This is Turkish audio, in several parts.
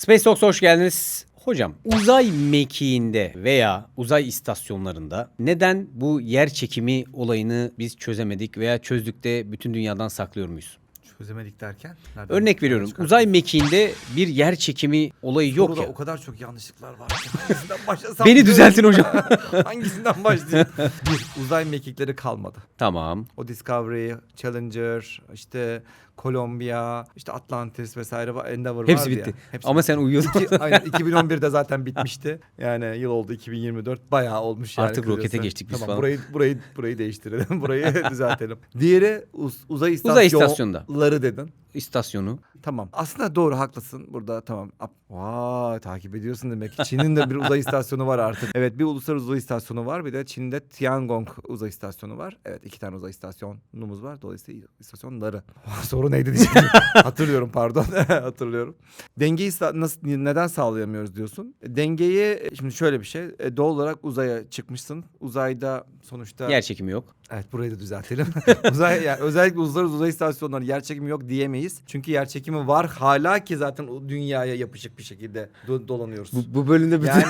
Space Talks'a hoş geldiniz. Hocam uzay mekiğinde veya uzay istasyonlarında neden bu yer çekimi olayını biz çözemedik veya çözdük de bütün dünyadan saklıyor muyuz? Çözemedik derken? nereden- Örnek veriyorum. Uzay mekiğinde bir yer çekimi olayı yok Soruda ya. o kadar çok yanlışlıklar var. ki Hangisinden başlasam? Beni düzeltin hocam. Hangisinden başlayayım? Bir, uzay mekikleri kalmadı. tamam. O Discovery, Challenger, işte Columbia, işte Atlantis vesaire var, Endeavour Hepsi vardı ya. bitti. Hepsi Ama sen uyuyordun. İki, aynen 2011'de zaten bitmişti. Yani yıl oldu 2024. Bayağı olmuş yani. Artık rokete geçtik biz tamam, falan. Burayı burayı burayı değiştirelim. burayı düzeltelim. Diğeri uz- uzay Uzay istasyonları dedin. İstasyonu. Tamam. Aslında doğru haklısın. Burada tamam. Vay takip ediyorsun demek. Çin'in de bir uzay istasyonu var artık. Evet bir uluslararası uzay istasyonu var. Bir de Çin'de Tiangong uzay istasyonu var. Evet iki tane uzay istasyonumuz var. Dolayısıyla istasyonları. Soru neydi diyeceğim. Hatırlıyorum pardon. Hatırlıyorum. Dengeyi nasıl neden sağlayamıyoruz diyorsun. Dengeyi şimdi şöyle bir şey. E, Doğal olarak uzaya çıkmışsın. Uzayda sonuçta Yer çekimi yok. Evet burayı da düzeltelim. uzay yani özellikle uluslararası uzay istasyonları yer çekimi yok diyemeyiz. Çünkü yer çekimi var hala ki zaten o dünyaya yapışık bir şekilde do- dolanıyoruz. Bu, bu bölümde bütün yani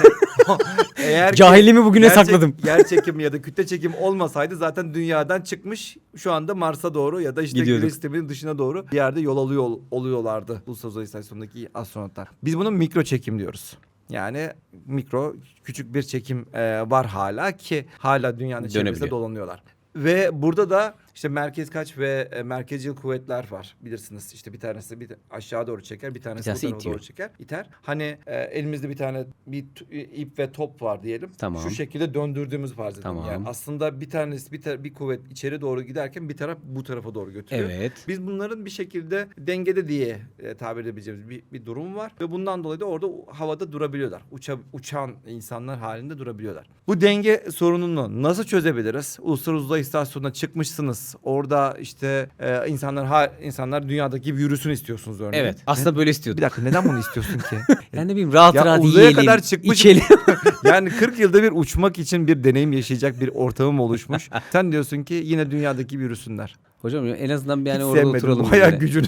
eğer ki cahilimi bugüne yer çek- sakladım. yer çekimi ya da kütle çekimi olmasaydı zaten dünyadan çıkmış şu anda Mars'a doğru ya da işte Gidiyorduk. güneş sisteminin dışına doğru bir yerde yol alıyor oluyorlardı uluslararası uzay istasyonundaki astronotlar. Biz bunu mikro çekim diyoruz. Yani mikro küçük bir çekim e, var hala ki hala dünyanın çevresinde Dönebiliyor. dolanıyorlar. Ve burada da işte merkez kaç ve e, merkezcil kuvvetler var bilirsiniz. İşte bir tanesi bir aşağı doğru çeker, bir tanesi, tanesi bu tarafa doğru çeker, iter. Hani e, elimizde bir tane bir t- ip ve top var diyelim. Tamam. Şu şekilde döndürdüğümüz farz edin. Tamam. Yani aslında bir tanesi bir, tar- bir kuvvet içeri doğru giderken bir taraf bu tarafa doğru götürüyor. Evet. Biz bunların bir şekilde dengede diye e, tabir edebileceğimiz bir, bir durum var. Ve bundan dolayı da orada havada durabiliyorlar. Uça, uçan insanlar halinde durabiliyorlar. Bu denge sorununu nasıl çözebiliriz? Uluslararası Uzay İstasyonu'na çıkmışsınız. Orada işte e, insanlar ha, insanlar dünyadaki gibi yürüsün istiyorsunuz örneğin. Evet. Aslında böyle Bir istiyordum. dakika neden bunu istiyorsun ki? Ben ne bileyim rahat Ya rahat uzaya yiyelim, kadar çıkmış- içelim. yani 40 yılda bir uçmak için bir deneyim yaşayacak bir ortamım oluşmuş. Sen diyorsun ki yine dünyadaki gibi yürüsünler. Hocam ya en azından bir Hiç hani orada sevmedim oturalım. bu böyle. gücünü.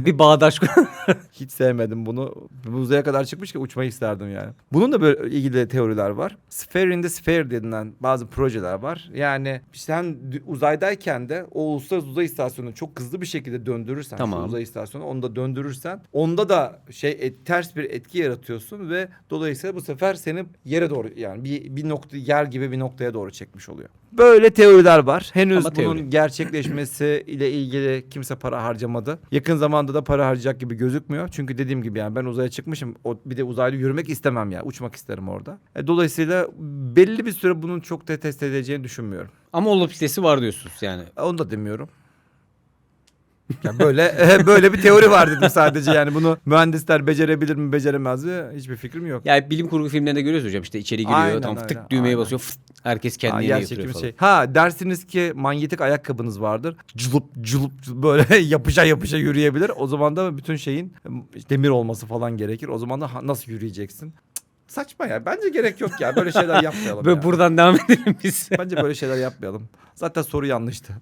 Bir bağdaş kur. Hiç sevmedim bunu. Uzaya kadar çıkmış ki uçmayı isterdim yani. Bunun da böyle ilgili teoriler var. Sphere in the Sphere denilen bazı projeler var. Yani sen dü- uzaydayken de o uluslararası uzay istasyonunu çok hızlı bir şekilde döndürürsen Tamam. şu uzay istasyonu onu da döndürürsen onda da şey et- ters bir etki yaratıyorsun ve dolayısıyla bu sefer seni yere doğru yani bir bir nokta yer gibi bir noktaya doğru çekmiş oluyor. Böyle teoriler var. Henüz Ama bunun teori. gerçekleşmesi ile ilgili kimse para harcamadı. Yakın zamanda da para harcayacak gibi gözükmüyor. Çünkü dediğim gibi yani ben uzaya çıkmışım. O, bir de uzaylı yürümek istemem ya. Uçmak isterim orada. E, dolayısıyla belli bir süre bunun çok da test edeceğini düşünmüyorum. Ama olabilitesi var diyorsunuz yani. Onu da demiyorum. Ya böyle böyle bir teori var dedim sadece yani bunu mühendisler becerebilir mi beceremez mi hiçbir fikrim yok. Yani bilim kurgu filmlerinde görüyoruz hocam işte içeri giriyor Aynen tam tık düğmeye aynen. basıyor fıt, herkes götürüyor çekimi falan. şey. Ha dersiniz ki manyetik ayakkabınız vardır. Culup culup böyle yapışa yapışa yürüyebilir. O zaman da bütün şeyin demir olması falan gerekir. O zaman da nasıl yürüyeceksin? Saçma ya. Bence gerek yok ya. Böyle şeyler yapmayalım Böyle ya. buradan devam edelim biz. Bence böyle şeyler yapmayalım. Zaten soru yanlıştı.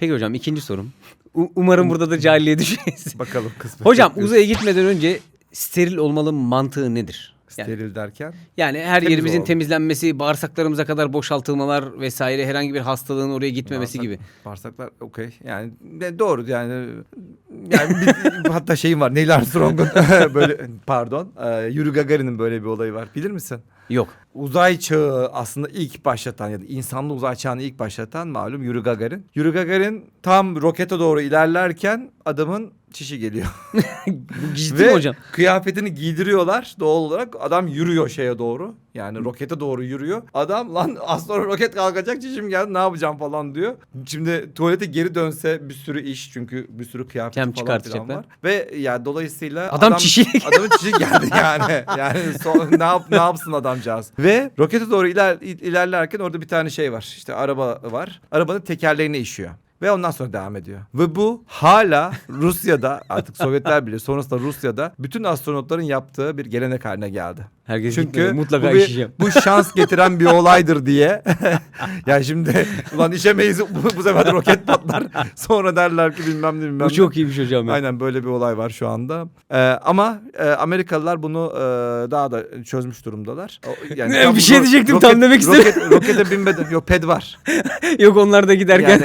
Peki hocam ikinci sorum. U- umarım burada da cahilliğe düşmeyiz. Bakalım kısmet. hocam uzaya gitmeden önce steril olmalı mantığı nedir? Yani, Steril derken. yani her Temiz yerimizin olalım. temizlenmesi, bağırsaklarımıza kadar boşaltılmalar vesaire herhangi bir hastalığın oraya gitmemesi Bağırsak- gibi. Bağırsaklar okey. Yani de- doğru yani. Yani bir, hatta şeyim var. Neil Armstrong'un böyle pardon. E, Yuri Gagarin'in böyle bir olayı var. Bilir misin? Yok. Uzay çağı aslında ilk başlatan ya da insanlı uzay çağını ilk başlatan malum Yuri Gagarin. Yuri Gagarin tam rokete doğru ilerlerken adamın çişi geliyor. Gizli Ve mi hocam? kıyafetini giydiriyorlar doğal olarak. Adam yürüyor şeye doğru. Yani rokete doğru yürüyor. Adam lan az sonra roket kalkacak çişim geldi ne yapacağım falan diyor. Şimdi tuvalete geri dönse bir sürü iş çünkü bir sürü kıyafet Kem falan filan çıkartacaklar. var. Ve ya dolayısıyla Adam geldi. Adamın çişi geldi yani. Yani so- ne, yap, ne yapsın adamcağız. Ve rokete doğru iler, ilerlerken orada bir tane şey var. İşte araba var. Arabanın tekerleğine işiyor. Ve ondan sonra devam ediyor. Ve bu hala Rusya'da artık Sovyetler bile sonrasında Rusya'da bütün astronotların yaptığı bir gelenek haline geldi. Herkes Çünkü gitmedi. mutlaka bu, bir- işeceğim. bu şans getiren bir olaydır diye. yani şimdi ulan işemeyiz bu, bu sefer roket patlar. Sonra derler ki bilmem ne bilmem Bu ne. çok iyiymiş hocam. ya. Aynen böyle bir olay var şu anda. Ee, ama e, Amerikalılar bunu e, daha da çözmüş durumdalar. O- Yani Ne, tam bir şey ro- diyecektim, tam demek roket, rokete binmeden yok ped var. Yok onlar da giderken. Yani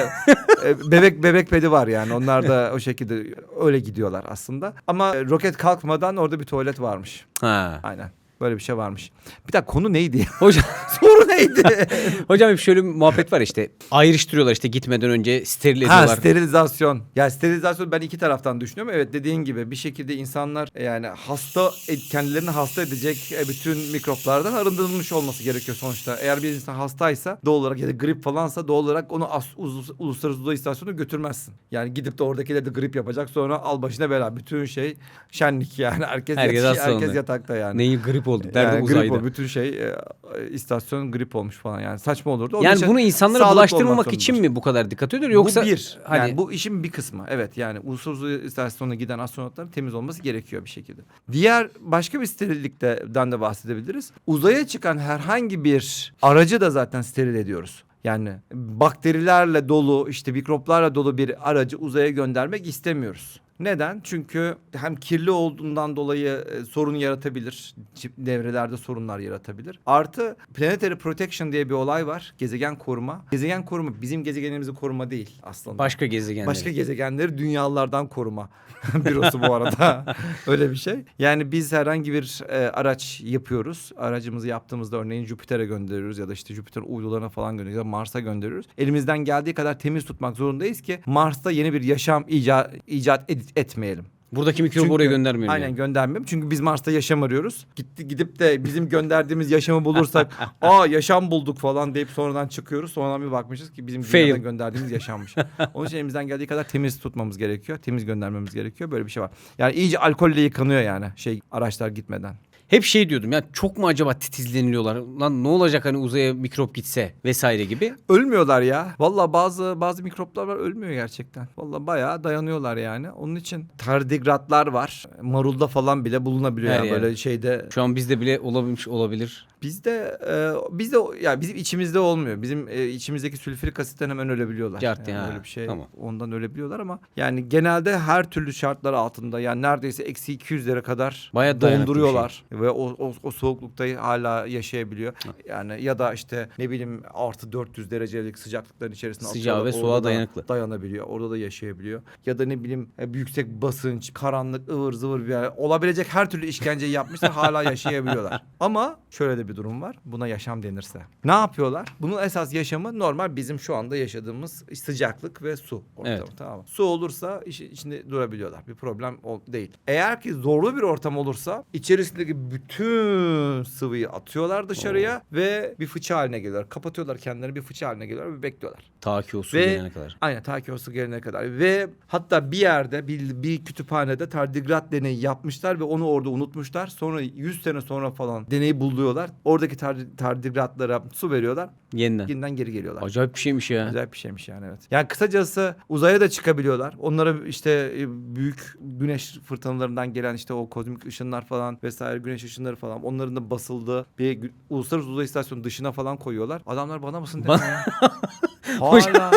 e, bebek bebek pedi var yani. Onlar da o şekilde öyle gidiyorlar aslında. Ama e, roket kalkmadan orada bir tuvalet varmış. Ha. Aynen. Böyle bir şey varmış. Bir dakika konu neydi? Hocam, Soru neydi? hocam hep şöyle bir muhabbet var işte. Ayrıştırıyorlar işte gitmeden önce steril ha ediyorlar. sterilizasyon. Ya sterilizasyon ben iki taraftan düşünüyorum. Evet dediğin gibi bir şekilde insanlar e, yani hasta kendilerini hasta edecek e, bütün mikroplardan arındırılmış olması gerekiyor sonuçta. Eğer bir insan hastaysa doğal olarak ya da grip falansa doğal olarak onu as, uz- uluslararası uzay istasyonuna götürmezsin. Yani gidip de oradakiler de grip yapacak sonra al başına bela. Bütün şey şenlik yani. Herkes, Herkes yat- herkes yatakta yani. Neyi grip oldu derdi Yani grip uzayda. o, bütün şey e, e, istasyon grip olmuş falan yani saçma olurdu. Onun Yani bunu insanlara bulaştırmamak için mi bu kadar dikkat ediyor yoksa bu bir. hani Yani bu işin bir kısmı. Evet yani uluslararası uzay istasyonuna giden astronotların temiz olması gerekiyor bir şekilde. Diğer başka bir sterillikten de bahsedebiliriz. Uzaya çıkan herhangi bir aracı da zaten steril ediyoruz. Yani bakterilerle dolu işte mikroplarla dolu bir aracı uzaya göndermek istemiyoruz. Neden? Çünkü hem kirli olduğundan dolayı e, sorun yaratabilir. Devrelerde sorunlar yaratabilir. Artı planetary protection diye bir olay var. Gezegen koruma. Gezegen koruma bizim gezegenimizi koruma değil aslında. başka gezegenleri. Başka gezegenleri dünyalardan koruma bürosu bu arada. Öyle bir şey. Yani biz herhangi bir e, araç yapıyoruz. Aracımızı yaptığımızda örneğin Jüpiter'e gönderiyoruz ya da işte Jüpiter uydularına falan gönderiyoruz ya da Mars'a gönderiyoruz. Elimizden geldiği kadar temiz tutmak zorundayız ki Mars'ta yeni bir yaşam icat, icat ed- etmeyelim. Buradaki mikrobu Çünkü- oraya göndermiyorum. Aynen yani. göndermiyorum. Çünkü biz Mars'ta yaşam arıyoruz. Gitti gidip de bizim gönderdiğimiz yaşamı bulursak aa yaşam bulduk falan deyip sonradan çıkıyoruz. Sonradan bir bakmışız ki bizim Fail. dünyadan gönderdiğimiz yaşanmış. Onun için elimizden geldiği kadar temiz tutmamız gerekiyor. Temiz göndermemiz gerekiyor. Böyle bir şey var. Yani iyice alkolle yıkanıyor yani şey araçlar gitmeden. Hep şey diyordum ya çok mu acaba titizleniliyorlar? Lan ne olacak hani uzaya mikrop gitse vesaire gibi. Ölmüyorlar ya. Valla bazı bazı mikroplar var ölmüyor gerçekten. Valla bayağı dayanıyorlar yani. Onun için tardigratlar var. Marulda falan bile bulunabiliyor Her yani yerde. böyle şeyde Şu an bizde bile olabilmiş olabilir. Bizde e, bizde ya bizim içimizde olmuyor. Bizim e, içimizdeki sülfürik asitten hemen ölebiliyorlar. Cart yani ya, öyle bir şey. tamam. Ondan ölebiliyorlar ama yani genelde her türlü şartlar altında yani neredeyse eksi 200'lere kadar Bayağı bir şey. donduruyorlar ve o, o, o soğuklukta hala yaşayabiliyor. Yani ya da işte ne bileyim artı 400 derecelik sıcaklıkların içerisinde Sıcağa atıyorlar. ve soğuğa dayanıklı. Dayanabiliyor. Orada da yaşayabiliyor. Ya da ne bileyim e, yüksek basınç, karanlık, ıvır zıvır bir yer. Olabilecek her türlü işkenceyi yapmışlar hala yaşayabiliyorlar. Ama şöyle de bir durum var. Buna yaşam denirse. Ne yapıyorlar? Bunun esas yaşamı normal bizim şu anda yaşadığımız sıcaklık ve su ortamı. Evet. Tamam mı? Su olursa işin içinde durabiliyorlar. Bir problem değil. Eğer ki zorlu bir ortam olursa içerisindeki bütün sıvıyı atıyorlar dışarıya ve bir fıçı haline geliyorlar. Kapatıyorlar kendilerini bir fıçı haline geliyorlar ve bekliyorlar. Ta ki o su Ve- gelene kadar. Aynen ta ki o su gelene kadar. Ve hatta bir yerde bir, bir kütüphanede tardigrat deneyi yapmışlar ve onu orada unutmuşlar. Sonra 100 sene sonra falan deneyi buluyorlar. Oradaki tar- tardigratlara su veriyorlar. Yeniden. Yeniden geri geliyorlar. Acayip bir şeymiş ya. Güzel bir şeymiş yani evet. Yani kısacası uzaya da çıkabiliyorlar. Onlara işte e, büyük güneş fırtınalarından gelen işte o kozmik ışınlar falan vesaire güneş ışınları falan onların da basıldığı bir uluslararası uzay istasyonu dışına falan koyuyorlar. Adamlar bana mısın demiyor ya. hala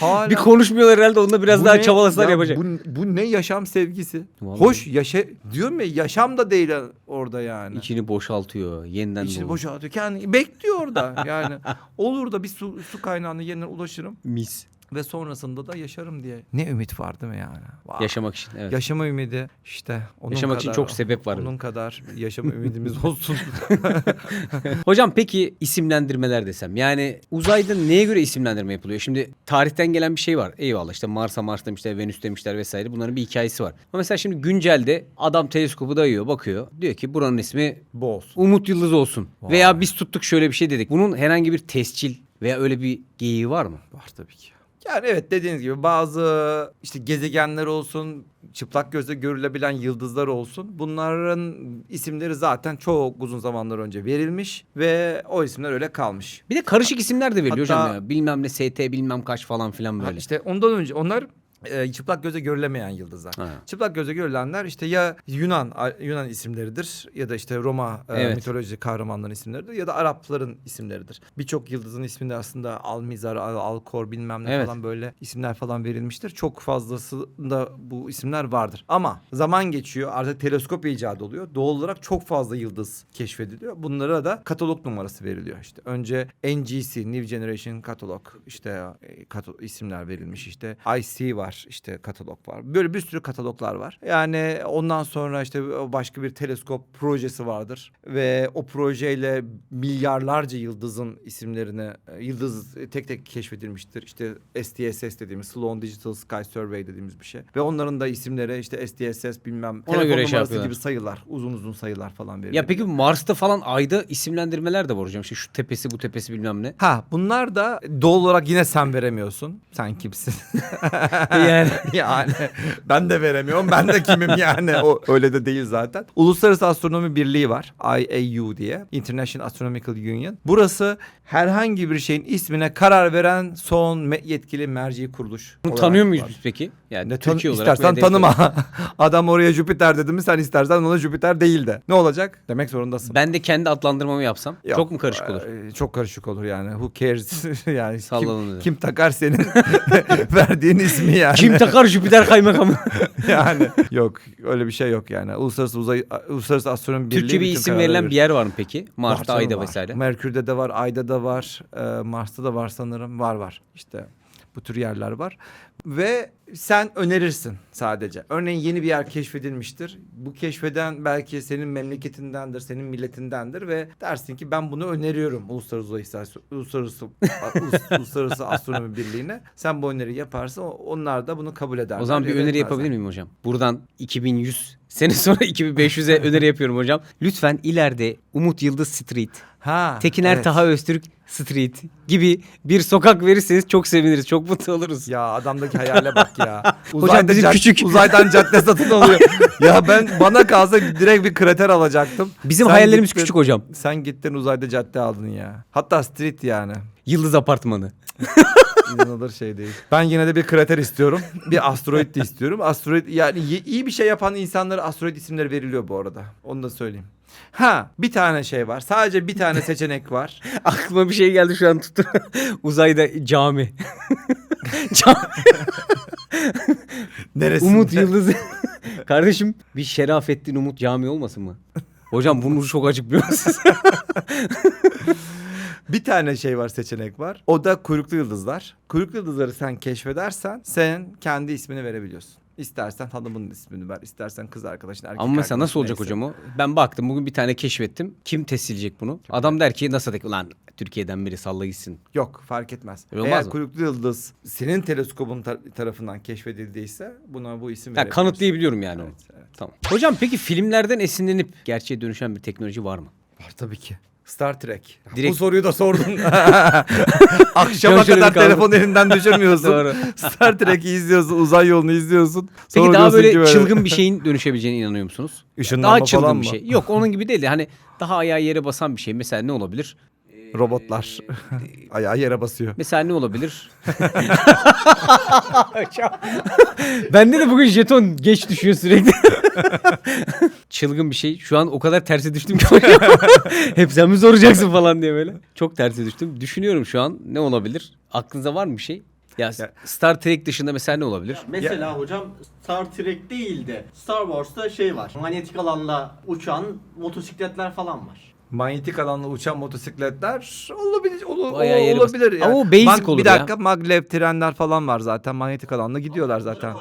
hala Bir konuşmuyorlar herhalde onda biraz bu daha ne- çabalasalar ya yapacak. Bu, bu ne yaşam sevgisi? Vallahi. Hoş yaşa diyorum ya yaşam da değil orada yani. İçini boşaltıyor. Yeniden İçini dolu. boşaltıyor. Kendi bekliyor orada. Yani olur da bir su, su kaynağına yeniden ulaşırım Mis. Ve sonrasında da yaşarım diye. Ne ümit var değil mi yani? Vay. Yaşamak için evet. Yaşama ümidi işte onun Yaşamak için kadar- çok sebep var. Onun kadar yaşama ümidimiz olsun. Hocam peki isimlendirmeler desem. Yani uzayda neye göre isimlendirme yapılıyor? Şimdi tarihten gelen bir şey var. Eyvallah işte Mars'a Mars demişler, Venüs demişler vesaire. Bunların bir hikayesi var. Ama mesela şimdi güncelde adam teleskopu dayıyor, bakıyor. Diyor ki buranın ismi Bu olsun. Umut Yıldız olsun. Vay. Veya biz tuttuk şöyle bir şey dedik. Bunun herhangi bir tescil veya öyle bir geyiği var mı? Var tabii ki. Yani evet dediğiniz gibi bazı işte gezegenler olsun, çıplak gözle görülebilen yıldızlar olsun. Bunların isimleri zaten çok uzun zamanlar önce verilmiş ve o isimler öyle kalmış. Bir de karışık isimler de veriliyor Hatta- hocam ya. Bilmem ne ST bilmem kaç falan filan Ha, böyle. İşte ondan önce onlar e, çıplak göze görülemeyen yıldızlar. Ha. Çıplak göze görülenler işte ya Yunan Yunan isimleridir ya da işte Roma e, Evet. mitoloji kahramanların isimleridir ya da Arapların isimleridir. Birçok yıldızın isminde aslında Almizar, Al Alkor bilmem ne Evet. falan böyle isimler falan verilmiştir. Çok fazlasında bu isimler vardır. Ama zaman geçiyor artık teleskop icat oluyor. Doğal olarak çok fazla yıldız keşfediliyor. Bunlara da katalog numarası veriliyor işte. Önce NGC New Generation Catalog işte e, kato- isimler verilmiş işte IC var işte katalog var. Böyle bir sürü kataloglar var. Yani ondan sonra işte başka bir teleskop projesi vardır ve o projeyle milyarlarca yıldızın isimlerini e, yıldız tek tek keşfedilmiştir. İşte SDSS dediğimiz Sloan Digital Sky Survey dediğimiz bir şey. Ve onların da isimleri işte SDSS bilmem Ona telefon göre şey numarası yapıyorlar. gibi sayılar, uzun uzun sayılar falan veriliyor. Ya peki Mars'ta falan ayda isimlendirmeler de var hocam. İşte şu tepesi bu tepesi bilmem ne. Ha bunlar da doğal olarak yine sen veremiyorsun. Sen kimsin? Yani. yani ben de veremiyorum. Ben de kimim yani? O öyle de değil zaten. Uluslararası Astronomi Birliği var. IAU diye. International Astronomical Union. Burası herhangi bir şeyin ismine karar veren son me- yetkili merci kuruluş. Bunu olarak tanıyor muyuz var. biz peki? Yani Ne tan- Türkiye olarak istersen olarak. tanıma. Adam oraya Jüpiter dedi mi sen istersen ona Jüpiter değil de. Ne olacak? Demek zorundasın. Ben de kendi adlandırmamı yapsam Yok, çok mu karışık olur? e, Çok karışık olur yani. Who cares? yani kim, kim takar senin verdiğin ismi yani. Kim takar Jüpiter kaymakamı? yani yok öyle bir şey yok yani. Uluslararası uzay Uluslararası Astronomi Birliği Türkçe bir isim verilen verir. bir yer var mı peki? Canım, Ayda var. vesaire. Merkür'de de var, Ay'da da var, e, Mars'ta da var sanırım. Var var. İşte bu tür yerler var. Ve sen önerirsin sadece. Örneğin yeni bir yer keşfedilmiştir. Bu keşfeden belki senin memleketindendir, senin milletindendir ve dersin ki ben bunu öneriyorum Uluslararası Uluslararası Ulus- Uluslararası Astronomi Birliği'ne. Sen bu öneriyi yaparsan onlar da bunu kabul ederler. O zaman bir öneri yapabilir miyim hocam? Buradan 2100 sene sonra 2500'e öneri yapıyorum hocam. Lütfen ileride Umut Yıldız Street, Ha, Tekiner evet. Taha Öztürk Street gibi bir sokak verirseniz çok seviniriz. Çok mutlu oluruz. Ya adamdaki hayale bak ya. Hocam bizim cad- küçük. Uzaydan cadde satın alıyor. ya ben bana kalsa direkt bir krater alacaktım. Bizim Sen hayallerimiz gittin- küçük hocam. Sen gittin uzayda cadde aldın ya. Hatta street yani. Yıldız Apartmanı. İnanılır şey değil. Ben yine de bir krater istiyorum. Bir asteroid de istiyorum. Asteroid yani iyi bir şey yapan insanlara asteroid isimleri veriliyor bu arada. Onu da söyleyeyim. Ha bir tane şey var. Sadece bir tane seçenek var. Aklıma bir şey geldi şu an tuttu. Uzayda cami. cami. Neresi? Umut Yıldız. Kardeşim bir Şerafettin Umut Cami olmasın mı? Hocam bunun ucu çok açık biliyor musunuz? Bir tane şey var seçenek var. O da kuyruklu yıldızlar. Kuyruklu yıldızları sen keşfedersen sen kendi ismini verebiliyorsun. İstersen hanımın ismini ver, istersen kız arkadaşın, erkek Ama mesela nasıl olacak hocam o? Ben baktım bugün bir tane keşfettim. Kim tescilleyecek bunu? Adam der ki nasıl ulan Türkiye'den biri salla gitsin. Yok fark etmez. Öyle olmaz Eğer mı? kuyruklu yıldız senin teleskobun tar- tarafından keşfedildiyse buna bu isim Ha, verebiliyorsun. kanıtlayabiliyorum yani onu. Evet, evet. Tamam. Hocam peki filmlerden esinlenip gerçeğe dönüşen bir teknoloji var mı? Var tabii ki. Star Trek. Direkt- Bu soruyu da sordun. Akşama kadar kaldı. telefonu elinden düşürmüyorsun. Doğru. Star Trek'i izliyorsun, uzay yolunu izliyorsun. Peki daha böyle, böyle çılgın bir şeyin dönüşebileceğine inanıyor musunuz? Işınlanma daha çılgın falan bir mı? şey. Yok onun gibi değil de hani daha ayağı yere basan bir şey. Mesela ne olabilir? Robotlar. Ayağı yere basıyor. Mesela ne olabilir? Bende de bugün jeton geç düşüyor sürekli. Çılgın bir şey. Şu an o kadar terse düştüm ki. Hep sen mi soracaksın falan diye böyle. Çok terse düştüm. Düşünüyorum şu an ne olabilir? Aklınıza var mı bir şey? Ya, Ya- Star Trek dışında mesela ne olabilir? Mesela hocam Star Trek değil de Star Wars'ta şey var. Manyetik alanla uçan motosikletler falan var. Manyetik alanla uçan motosikletler olabilir. ol- Bayağı olabilir yani. Ama o basic olur Bir ya. dakika maglev trenler falan var zaten. Manyetik alanla gidiyorlar zaten.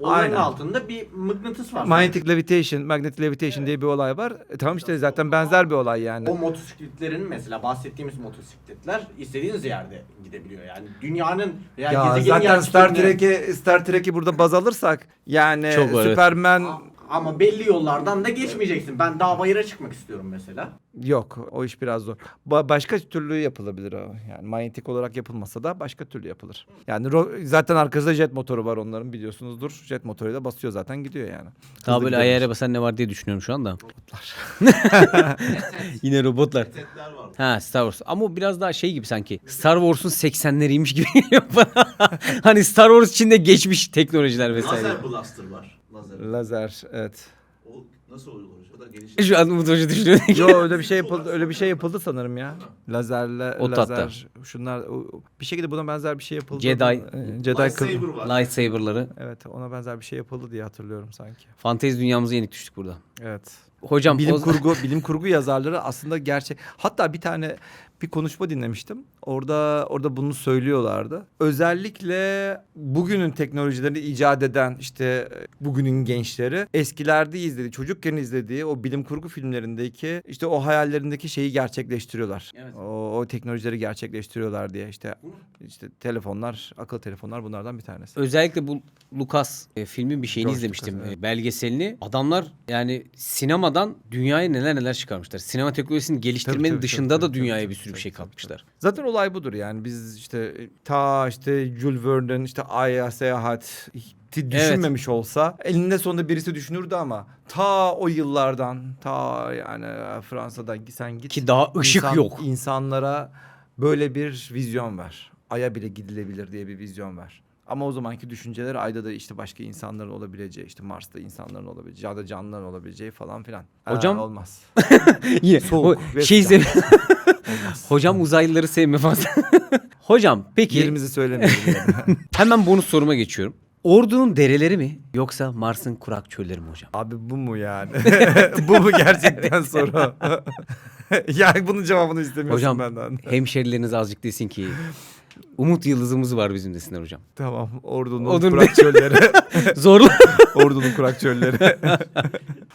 Onların Aynen. altında bir mıknatıs var. Manyetic levitation, magnetic levitation diye bir olay var. E, tamam işte zaten benzer bir olay yani. O motosikletlerin mesela bahsettiğimiz motosikletler istediğiniz yerde gidebiliyor. Yani dünyanın veya Ya zaten Star Trek'i Star Trek'i burada baz alırsak yani Çok evet. Ama belli yollardan da geçmeyeceksin. Ben dağ bayıra çıkmak istiyorum mesela. Yok o iş biraz zor. Ba- başka türlü yapılabilir o. Yani manyetik olarak yapılmasa da başka türlü yapılır. Yani ro- zaten arkasında jet motoru var onların biliyorsunuzdur. Jet motoruyla basıyor zaten gidiyor yani. Daha Hızlı böyle gidiyormuş. ayağıyla basan ne var diye düşünüyorum şu anda. Yine robotlar. Setler var. Ha Star Wars. Ama o biraz daha şey gibi sanki. Star Wars'un 80'leriymiş gibi geliyor bana. hani Star Wars içinde geçmiş teknolojiler vesaire. Lazer blaster var. Lazer. Lazer evet. O nasıl oluyor? O da gelişmiş. Şu an Umut Hoca düşünüyor. Yo öyle bir şey yapıldı öyle bir şey yapıldı sanırım ya. Lazerle O lazer şunlar o- bir şekilde buna benzer bir şey yapıldı. Jedi. Ee, Jedi kıl- Lightsaber var. Lightsaber'ları. Evet ona benzer bir şey yapıldı diye hatırlıyorum sanki. Fantezi dünyamıza yenik düştük burada. Evet. Hocam bilim o- kurgu bilim kurgu yazarları aslında gerçek. Hatta bir tane bir konuşma dinlemiştim. Orada orada bunu söylüyorlardı. Özellikle bugünün teknolojilerini icat eden işte bugünün gençleri eskilerde izlediği, çocukken izlediği o bilim kurgu filmlerindeki işte o hayallerindeki şeyi gerçekleştiriyorlar. Evet. O, o teknolojileri gerçekleştiriyorlar diye işte işte telefonlar, akıllı telefonlar bunlardan bir tanesi. Özellikle bu Lucas e, filmin bir şeyini George izlemiştim. Lucas, evet. e, belgeselini. Adamlar yani sinemadan dünyaya neler neler çıkarmışlar. Sinema teknolojisinin geliştirmenin tabii, dışında tabii, da tabii, dünyaya tabii, bir sürü bir tabii, şey tabii, katmışlar. Zaten olay budur yani biz işte ta işte Jules Verne'in işte Ay'a seyahat düşünmemiş olsa elinde sonunda birisi düşünürdü ama ta o yıllardan ta yani Fransa'dan sen git. Ki daha ışık insan- yok. insanlara böyle bir vizyon ver. Ay'a bile gidilebilir diye bir vizyon ver. Ama o zamanki düşünceler ayda da işte başka insanların olabileceği, işte Mars'ta insanların olabileceği ya da canlıların olabileceği falan filan. Hocam- olmaz. Yine Soğuk o şey sev- Hocam uzaylıları sevme fazla. Hocam peki Yerimizi söylemeyelim. yani. hemen bonus soruma geçiyorum. Ordu'nun dereleri mi yoksa Mars'ın kurak çölleri mi hocam? Abi bu mu yani? bu mu gerçekten soru? yani bunun cevabını istemiyorsun Hocam benden. hemşerileriniz azıcık desin ki Umut yıldızımız var bizim desinler hocam. Tamam. Ordunun Ordunun- kurak çölleri. Zorla. Ordunun kurak çölleri.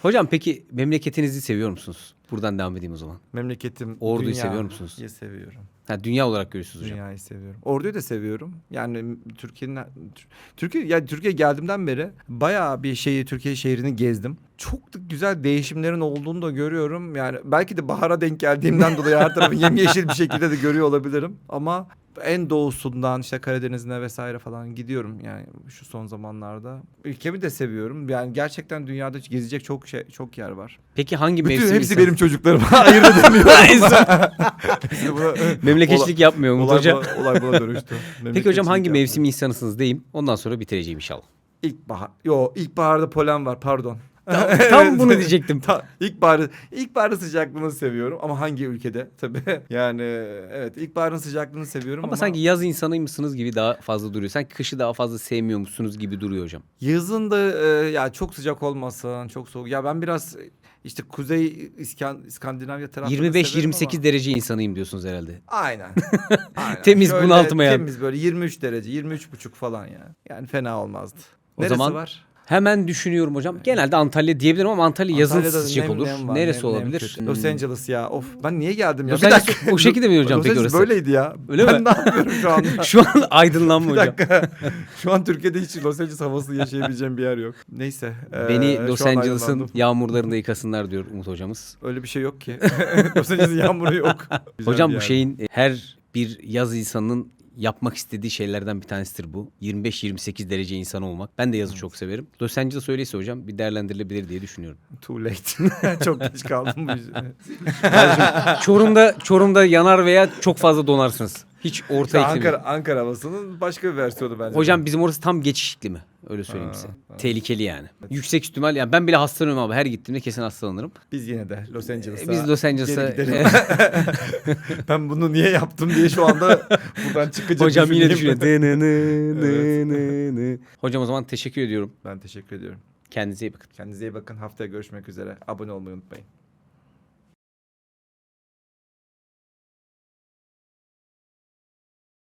hocam peki memleketinizi seviyor musunuz? Buradan devam edeyim o zaman. Memleketim Orduyu dünya- seviyor musunuz? Ya seviyorum. Ha, dünya olarak görüyorsunuz hocam. Dünyayı seviyorum. Orduyu da seviyorum. Yani Türkiye'nin Türkiye yani Türkiye geldiğimden beri bayağı bir şeyi Türkiye şehrini gezdim. Çok da güzel değişimlerin olduğunu da görüyorum. Yani belki de bahara denk geldiğimden dolayı her tarafı yemyeşil bir şekilde de görüyor olabilirim. Ama en doğusundan işte Karadeniz'ine vesaire falan gidiyorum yani şu son zamanlarda. Ülkemi de seviyorum. Yani gerçekten dünyada gezecek çok şey çok yer var. Peki hangi Bütün mevsim hepsi insan- benim çocuklarım. Hayır demiyorum. Hepsi buna- Memleketçilik yapmıyor Umut olay, Hoca. buna, olay buna dönüştü. Peki hocam hangi Memleketçilik mevsim insanısınız diyeyim. Ondan sonra bitireceğim inşallah. İlkbahar. Yo ilkbaharda polen var pardon. Tam, tam bunu diyecektim. Ta, ilkbaharı, ilkbaharın sıcaklığını seviyorum ama hangi ülkede tabii. Yani evet ilkbaharın sıcaklığını seviyorum ama, Ama sanki yaz insanıymışsınız gibi daha fazla duruyor. Sanki kışı daha fazla sevmiyormuşsunuz gibi duruyor hocam. yazın da e, ya çok sıcak olmasın, çok soğuk. Ya ben biraz işte Kuzey İskan, İskandinavya tarafını 25-28 derece insanıyım diyorsunuz herhalde. Aynen. Aynen. Temiz, bunaltmayan. Temiz böyle 23 derece, 23 buçuk falan ya. Yani fena olmazdı. O Neresi zaman var? Hemen düşünüyorum hocam. Genelde Antalya diyebilirim ama Antalya yazın Antalya'da sıcak nem- olur. nem var, Neresi nem- nem olabilir? kötü. Los Hmm. Angeles ya. Of ben niye geldim ya? Los Bir Angeles dakika. o şekilde mi hocam Los peki Angeles orası? böyleydi ya. Öyle ben mi? ne yapıyorum şu anda? Şu an aydınlanma bir hocam. dakika. şu an Türkiye'de hiç Los Angeles havası yaşayabileceğim bir yer yok. Neyse. e, Beni şu Los an Angeles'ın aydınlandım. yağmurlarında yıkasınlar diyor Umut hocamız. Öyle bir şey yok ki. Los Angeles'ın yağmuru yok. Güzel Hocam bir bu yer. şeyin e, her bir yaz insanının yapmak istediği şeylerden bir tanesidir bu. 25-28 derece insan olmak. Ben de yazı çok severim. Los Angeles öyleyse hocam bir değerlendirilebilir diye düşünüyorum. Too late. çok geç kaldım bu yüzden. Çorum'da Çorum'da yanar veya çok fazla donarsınız. Hiç orta İşte. Ankara, Ankara havasının başka bir versiyonu bence. Hocam bizim orası tam geçiş iklimi. Öyle söyleyeyim Ha, size. ha. Tehlikeli yani. Yüksek ihtimal yani ben bile hastalanıyorum abi. Her gittiğimde kesin hastalanırım. Biz yine de Los Angeles'a E, Biz Los Angeles'a ben bunu niye yaptım diye şu anda buradan çıkacak. hocam yine düşünüyor. Hocam o zaman teşekkür ediyorum. Ben teşekkür ediyorum. Kendinize iyi bakın. Kendinize iyi bakın. Haftaya görüşmek üzere. Abone olmayı unutmayın.